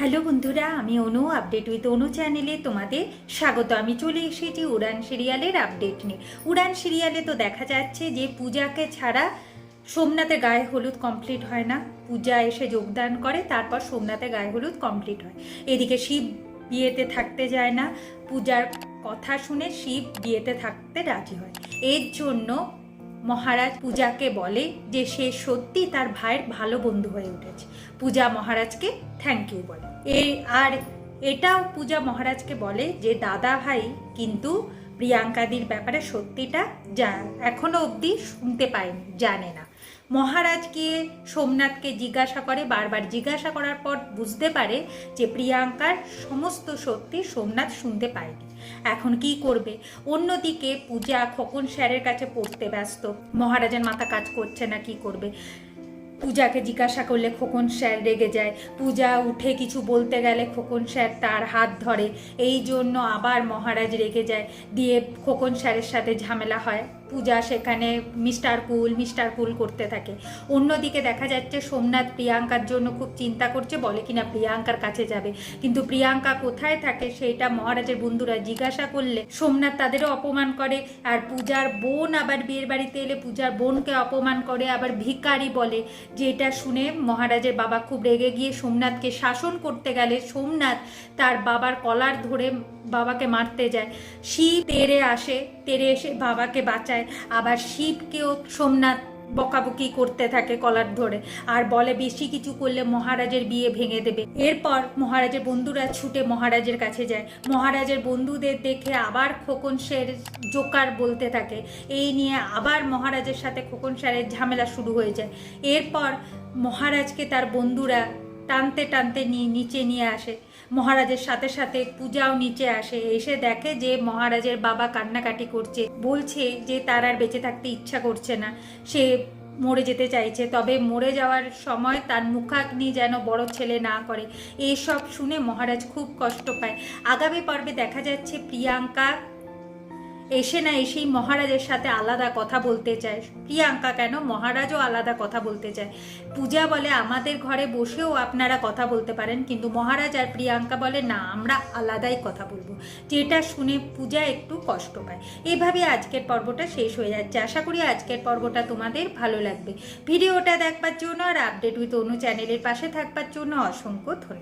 Hello বন্ধুরা, আমি অনু update with অনু চ্যানেলে তোমাদের স্বাগত। আমি চলে এসেছি উড়ান সিরিয়ালের আপডেট নিয়ে। উড়ান সিরিয়ালে তো দেখা যাচ্ছে যে পূজাকে ছাড়া সোমনাথের গায়ে হলুদ কমপ্লিট হয় না। পূজা এসে যোগদান করে, তারপর সোমনাথের গায়ে হলুদ কমপ্লিট হয়। এদিকে শিব বিয়েতে থাকতে যায় না। পূজার কথা শুনে শিব বিয়েতে থাকতে রাজি হয়। এর জন্য মহারাজ পূজাকে বলে যে সে সত্যি তার ভাইয়ের ভালো বন্ধু হয়ে উঠেছে। পূজা মহারাজকে থ্যাংক ইউ বলে। এ, আর এটাও পূজা মহারাজকে বলে যে, দাদা ভাই, কিন্তু প্রিয়াঙ্কাদির ব্যাপারে সত্যিটা যা এখনও অবধি শুনতে পায়নি জানে না। মহারাজ গিয়ে সোমনাথকে জিজ্ঞাসা করে, বারবার জিজ্ঞাসা করার পর বুঝতে পারে যে প্রিয়াঙ্কার সমস্ত সত্যি সোমনাথ শুনতে পায়নি। এখন কি করবে? অন্যদিকে পূজা খোকন স্যারের কাছে পড়তে ব্যস্ত। মহারাজের মাথা কাজ করছে না, কি করবে? পূজাকে জিজ্ঞাসা করলে খোকন স্যার রেগে যায়। পূজা উঠে কিছু বলতে গেলে খোকন স্যার তার হাত ধরে। এই জন্য আবার মহারাজ রেগে যায়। দিয়ে খোকন স্যারের সাথে ঝামেলা হয়। পূজা সেখানে মিস্টার কুল মিস্টার কুল করতে থাকে। অন্যদিকে দেখা যাচ্ছে সোমনাথ প্রিয়াঙ্কার জন্য খুব চিন্তা করছে, বলে কিনা প্রিয়াঙ্কার কাছে যাবে। কিন্তু প্রিয়াঙ্কা কোথায় থাকে সেটা মহারাজের বন্ধুরা জিজ্ঞাসা করলে সোমনাথ তাদেরও অপমান করে, আর পূজার বোন আবার বিয়ের বাড়িতে এলে পূজার বোনকে অপমান করে, আবার ভিখারি বলে। যেটা শুনে মহারাজের বাবা খুব রেগে গিয়ে সোমনাথকে শাসন করতে গেলে সোমনাথ তার বাবার কলার ধরে বাবাকে মারতে যায়। শিব তেরে আসে, তেরে এসে বাবাকে বাঁচায়। আবার শিবকেও সোমনাথ বকাবকি করতে থাকে কলার ধরে। আর বলে, বেশি কিছু করলে মহারাজের বিয়ে ভেঙে দেবে। এরপর মহারাজের বন্ধুরা ছুটে মহারাজের কাছে যায়। মহারাজের বন্ধুদের দেখে আবার খোকন শের জোকার বলতে থাকে। এই নিয়ে আবার মহারাজের সাথে খোকন স্যারের ঝামেলা শুরু হয়ে যায়। এরপর মহারাজকে তার বন্ধুরা টানতে টানতে নিয়ে নিচে নিয়ে আসে। মহারাজের সাথে সাথে পূজাও নিচে আসে। এসে দেখে যে মহারাজের বাবা কান্নাকাটি করছে। বলছে যে তার আর বেঁচে থাকতে ইচ্ছা করছে না। সে মরে যেতে চাইছে। তবে মরে যাওয়ার সময় তার মুখাগ্নি যেন বড় ছেলে না করে। এসব শুনে মহারাজ খুব কষ্ট পায়। আগামী পর্বে দেখা যাচ্ছে প্রিয়াঙ্কা এসে না এসেই মহারাজের সাথে আলাদা কথা বলতে চায়। প্রিয়াঙ্কা কেন? মহারাজও আলাদা কথা বলতে চায়। পূজা বলে, আমাদের ঘরে বসেও আপনারা কথা বলতে পারেন। কিন্তু মহারাজ আর প্রিয়াঙ্কা বলে, না, আমরা আলাদাই কথা বলব। যেটা শুনে পূজা একটু কষ্ট পায়। এভাবে আজকের পর্বটা শেষ হয়ে যাচ্ছে। আশা করি আজকের পর্বটা তোমাদের ভালো লাগবে। ভিডিওটা দেখবার জন্য আর আপডেট উইথ অনু চ্যানেলের পাশে থাকবার জন্য অসংখ্য ধন্যবাদ।